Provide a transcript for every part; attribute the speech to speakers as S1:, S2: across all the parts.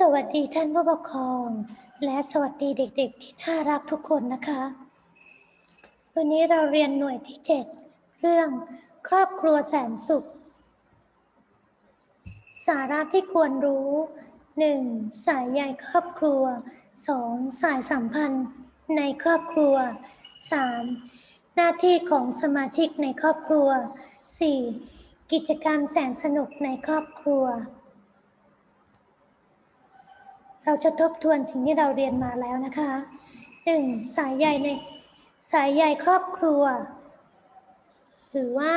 S1: สวัสดีท่านผู้ปกครอง และสวัสดีเด็กๆ ที่น่ารักทุกคนนะคะ วันนี้เราเรียนหน่วยที่ 7 เรื่องครอบครัวแสนสุข สาระที่ควรรู้ 1. สายใยครอบครัว 2. สายสัมพันธ์ในครอบครัว 3. หน้าที่ของสมาชิกในครอบครัว 4. กิจกรรมแสนสนุกในครอบครัว เราจะทบทวนสิ่งที่เราเรียนมาแล้วนะคะหนึ่งสายใยในสายใยครอบครัว หรือว่า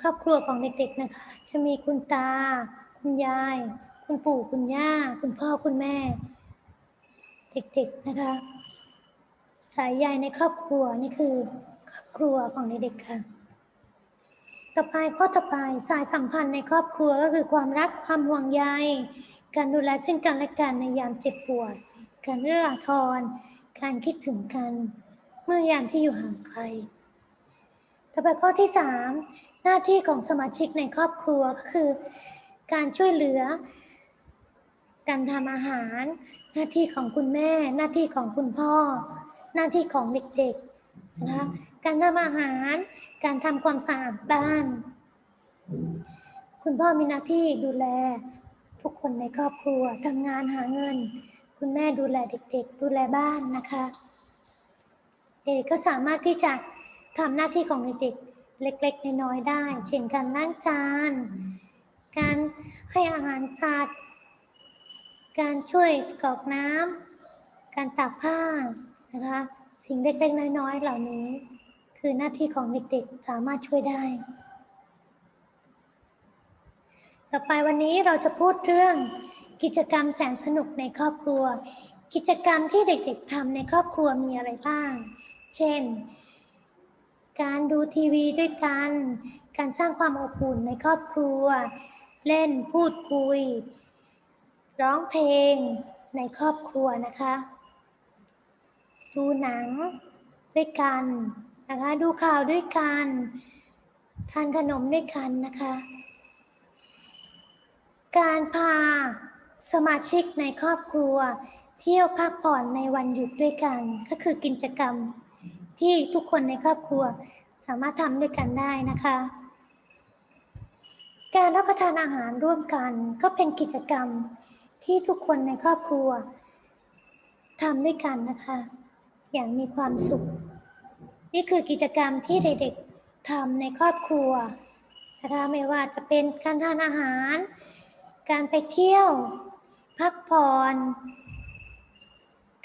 S1: ครอบครัวของเด็กๆนะคะ จะมีคุณตา คุณยาย คุณปู่คุณย่า คุณพ่อคุณแม่ เด็กๆนะคะ สายใยในครอบครัวนี่คือ ครอบครัวของเด็กๆค่ะต่อไปข้อต่อไปสายสัมพันธ์ในครอบครัวก็คือความรักความห่วงใย การดูแลซึ่งกันและกันในยามเจ็บปวด การเอื้ออาทร การคิดถึงกัน เมื่อยามที่อยู่ห่างไกล ต่อไปข้อที่ 3 หน้าที่ของสมาชิกในครอบครัวก็คือ การช่วยเหลือ การทำอาหาร หน้าที่ของคุณแม่ หน้าที่ของคุณพ่อ หน้าที่ของเด็กๆนะคะการทำอาหาร การทำความสะอาดบ้าน คุณพ่อมีหน้าที่ดูแล ทุกคนในครอบครัวทำงานหาเงิน คุณแม่ดูแลเด็กๆ ดูแลบ้านนะคะเด็กก็สามารถที่จะทำหน้าที่ของเด็กๆเล็กๆน้อยๆได้ เช่นการล้างจาน การให้อาหารสัตว์ การช่วยกรอกน้ำการตากผ้านะคะสิ่งเล็กๆน้อยๆเหล่านี้ คือหน้าที่ของเด็กๆสามารถช่วยได้ ต่อไปวันนี้เราจะพูดเรื่องกิจกรรมแสนสนุกในครอบครัว กิจกรรมที่เด็กๆทำในครอบครัวมีอะไรบ้าง เช่น การดูทีวีด้วยกัน การสร้างความอบอุ่นในครอบครัว เล่นพูดคุย ร้องเพลงในครอบครัวนะคะ ดูหนังด้วยกันนะคะ ดูข่าวด้วยกัน ทานขนมด้วยกันนะคะ การพาสมาชิกในครอบครัว เที่ยวพักผ่อนในวันหยุดด้วยกัน ก็คือกิจกรรมที่ทุกคนในครอบครัวสามารถทำด้วยกันได้นะคะ การรับประทานอาหารร่วมกัน ก็เป็นกิจกรรมที่ทุกคนในครอบครัวทำด้วยกันนะคะ อย่างมีความสุข นี่คือกิจกรรมที่เด็กๆทำในครอบครัวนะคะไม่ว่าจะเป็นการทานอาหาร การไปเที่ยว พักผ่อน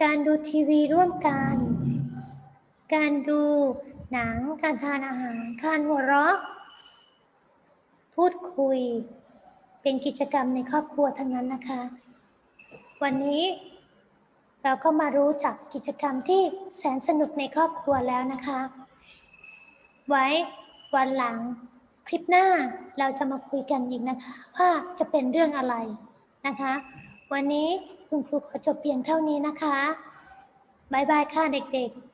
S1: การดูทีวีร่วมกัน การดูหนัง การทานอาหาร การหัวเราะ พูดคุย เป็นกิจกรรมในครอบครัวทั้งนั้นนะคะ วันนี้เราก็มารู้จักกิจกรรมที่แสนสนุกในครอบครัวแล้วนะคะ ไว้วันหลัง คลิปหน้าเราจะมาคุยกันอีกนะคะว่าจะเป็นเรื่องอะไรนะคะ วันนี้คุณครูขอจบเพียงเท่านี้นะคะบ๊ายบายค่ะเด็กๆ